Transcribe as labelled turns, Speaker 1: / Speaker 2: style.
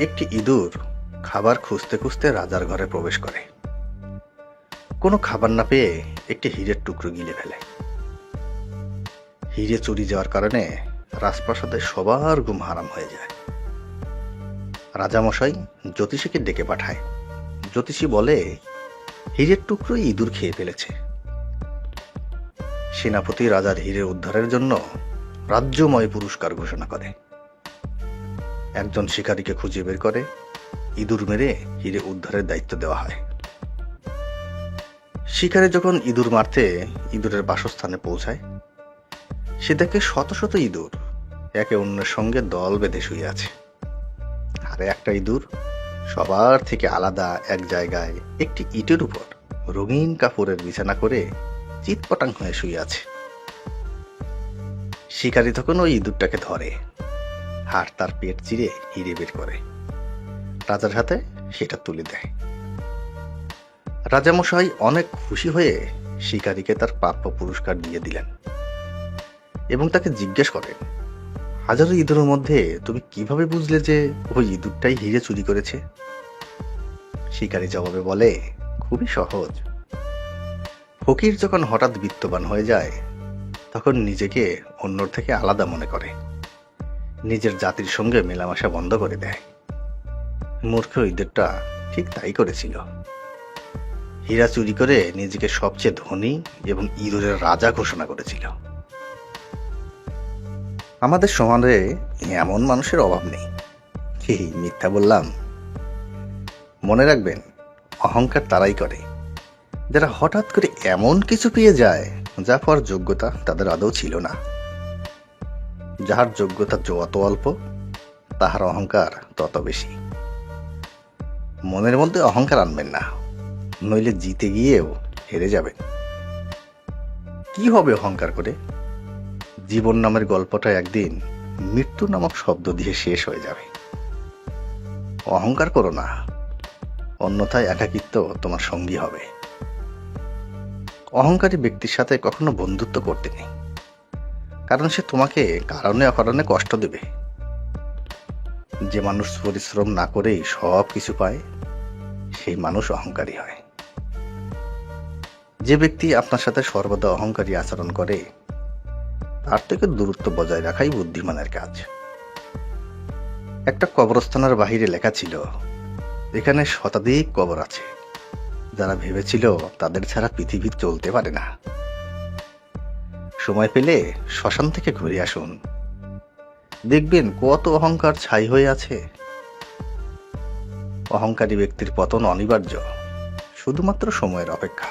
Speaker 1: একটি ইঁদুর খাবার খুঁজতে খুঁজতে রাজার ঘরে প্রবেশ করে। কোনো খাবার না পেয়ে একটি হীরের টুকরো গিলে ফেলে। হিরে চুরি যাওয়ার কারণে রাজপ্রাসাদে সবার ঘুম হারাম হয়ে যায়। রাজামশাই জ্যোতিষীকে ডেকে পাঠায়। জ্যোতিষী বলে, হীরের টুকরো ইঁদুর খেয়ে ফেলেছে। সেনাপতি রাজার হিরে উদ্ধারের জন্য রাজ্যময় পুরস্কার ঘোষণা করে। একজন শিকারীকে খুঁজে বের করে, ইঁদুর মেরে হিরে উদ্ধারের দায়িত্ব দেওয়া হয়। শিকারে যখন ইঁদুর মারতে ইঁদুরের বাসস্থানে পৌঁছায়, সে দেখে শত শত ইঁদুর একে অন্যের সঙ্গে দল বেঁধে শুয়ে আছে। আর একটা ইঁদুর সবার থেকে আলাদা এক জায়গায় একটি ইটের উপর রঙিন কাপড়ের বিছানা করে চিৎপটাং হয়ে শুয়ে আছে। শিকারী তখন ওই ইঁদুরটাকে ধরে। আর তার পেট চিরে হিরে বের করে। রাজার হাতে সেটা তুলে দেয়। রাজামশাই অনেক খুশি হয়ে শিকারীকে তার প্রাপ্য পুরস্কার দিয়ে দিলেন এবং তাকে জিজ্ঞেস করেন, হাজারো ইঁদুরের মধ্যে তুমি কীভাবে বুঝলে যে ওই ইঁদুরটাই হিরে চুরি করেছে? শিকারী জবাবে বলে, খুবই সহজ। ফকির যখন হঠাৎ বিত্তবান হয়ে যায়, তখন নিজেকে অন্যর থেকে আলাদা মনে করে। নিজের জাতির সঙ্গে মেলামেশা বন্ধ করে দেয়। মূর্খ ঈদেরটা ঠিক তাই করেছিল। হীরা চুরি করে নিজেকে সবচেয়ে ধনী এবং ইঁদুরের রাজা ঘোষণা করেছিল। আমাদের সমাজে এমন মানুষের অভাব নেই। হি, মিথ্যা বললাম? মনে রাখবেন অহংকার তারাই করে। যারা হঠাৎ করে এমন কিছু পেয়ে যায় যা পাওয়ার যোগ্যতা তাদের আদৌ ছিল না। যাহার যোগ্যতা যত অল্প, তাহার অহংকার তত বেশি। মনের মধ্যে অহংকার আনবেন না, নইলে জিতে গিয়েও হেরে যাবেন। কি হবে অহংকার করে? জীবন নামের গল্পটা একদিন মৃত্যু নামক শব্দ দিয়ে শেষ হয়ে যাবে। অহংকার করো না, অন্যথায় একাকিত্ব তোমার সঙ্গী হবে। অহংকারী ব্যক্তির সাথে কখনো বন্ধুত্ব করতে নেই। কারণ সে তোমাকে কারণে অকারণে কষ্ট দেবে। যে মানুষ পরিশ্রম না করেই সব কিছু পায়, সেই মানুষ অহংকারী হয়। যে ব্যক্তি আপনার সাথে সর্বদা অহংকারী আচরণ করে, তার থেকে দূরত্ব বজায় রাখাই বুদ্ধিমানের কাজ। একটা কবরস্থানের বাহিরে লেখা ছিল, এখানে শতাধিক কবর আছে। যারা ভেবেছিল তাদের ছাড়া পৃথিবী চলতে পারে না। সময় পেলে শ্মশান থেকে ঘুরে আসুন। দেখবেন কত অহংকার ছাই হয়ে আছে। অহংকারী ব্যক্তির পতন অনিবার্য, শুধুমাত্র সময়ের অপেক্ষা।